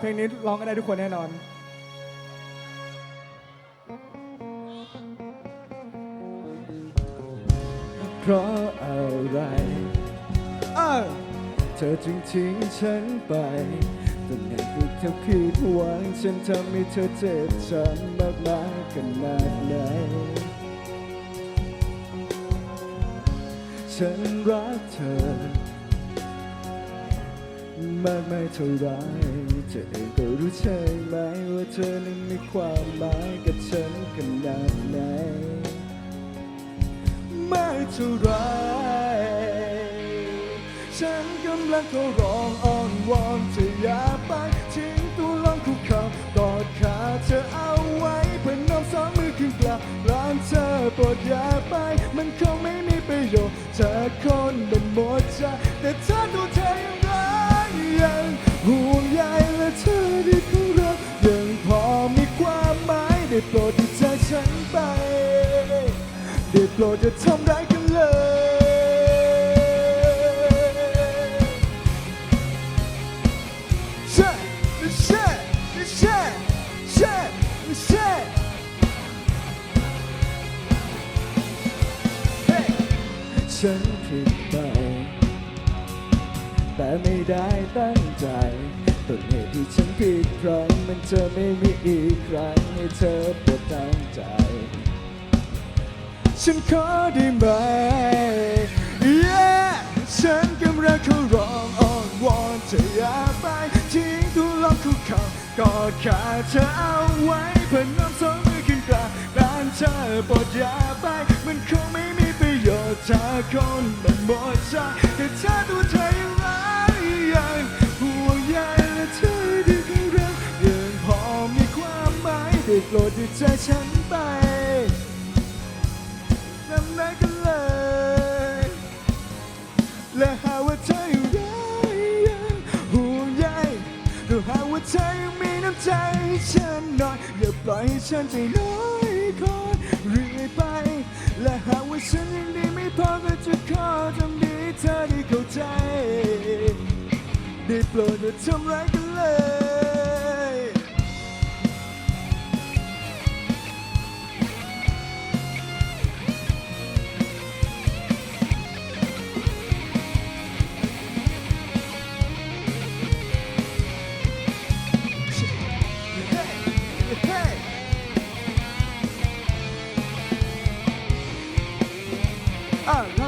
เพลงนี้ร้องกันได้ทุกคนแน่นอน เพราะอะไร เออเธอจึงทิ้งฉันไปตรงไหนที่เธอผิดหวังฉันทำให้เธอเจ็บช้ำมากมายขนาดไหน ฉันรักเธอ มากไม่เท่าไร เธอเองก็รู้ใช่ไหมว่าเธอนั้นมีความหมายกับฉันขนาดไหนไม่เท่าไรฉันกำลังขอร้องอ้อนวอนเธออย่าไปทิ้งตัวลองคุกเข่ากอดขาเธอเอาไว้เพื่อน้องสองมือขึ้นกลับร้านเธอโปรดอย่าไป มันคงไม่มีประโยชน์เธอคนเป็นหมดใจแต่เธอ ได้โปรดที่ใจฉันไป ได้โปรดจะทำร้ายกันเลย ใช่ใช่ใช่ใช่ใช่เฮ้ฉันผิดไปแต่ไม่ได้ตั้งใจ ต้นเหตุที่ฉันผิดครั้งมันจะไม่มีอีกครั้งให้เธอปวดตั้งใจ ฉันขอได้ไหม yeah ฉันกำลังขอร้องอ้อนวอนเธออย่าไปทิ้งตัวลงคุกเข่ากอดขาเธอเอาไว้เพื่อน้ำสองมือขึ้นกลางด้านเธอปรดอย่าไป มันคงไม่มีประโยชน์ถ้าคนมันหมดใจแต่ถ้าตัวเธอยังรักยัง ใจฉันไปนำไหนกันเลย และหาว่าเธออยู่ได้ยังห่วงใยและหาว่าเธอยังมีน้ำใจให้ฉันหน่อยอย่าปล่อยให้ฉันใจน้อยคอยเรื่อยไป และหาว่าฉันยังดีไม่พอก็จะขอทำดีเธอได้เข้าใจ ได้โปรดอย่าทำร้ายกันเลย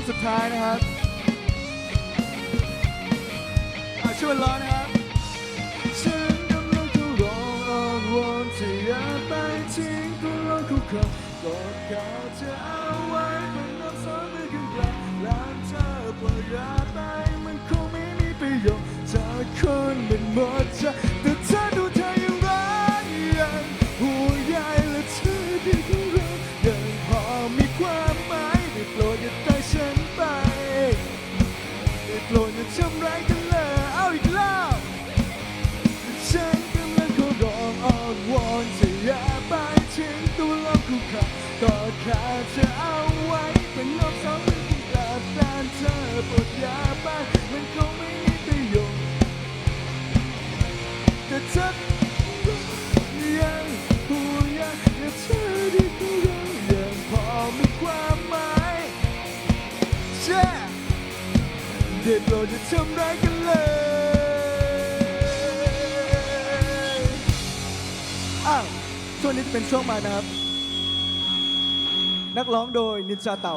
สุดท้ายนะครับอะช่วยร้องนะครับฉันกำลังจะร้องอ้อนวอนเธออย่าไปทิ้งตัวลงคุกเข่ากอดขาเธอเอาไว้เป็นน้ำสองมือขึ้นกลางร้านเธอปล่อยอย่าไปมันคงไม่มีประโยชน์เธอคนเป็นหมดใจ ได้โปรดอย่าทำร้ายกันเลยเอาอีกรอบฉันกำลังขอร้องอ้อนวอนเธออย่าไปทิ้งตัวลงคุกเข่ากอดขาเธอเอาไว้เป็นโลกสองมือที่กลับด้านเธอปรดอย่าไปมันคงไม่มีประโยชน์แต่เธอยังห่วงใยและเธอที่เข เด็ดโปรดจะทำร้ายกันเลยอ้าวช่วงนี้จะเป็นช่วงมานะครับ นักร้องโดยนินจาเต่า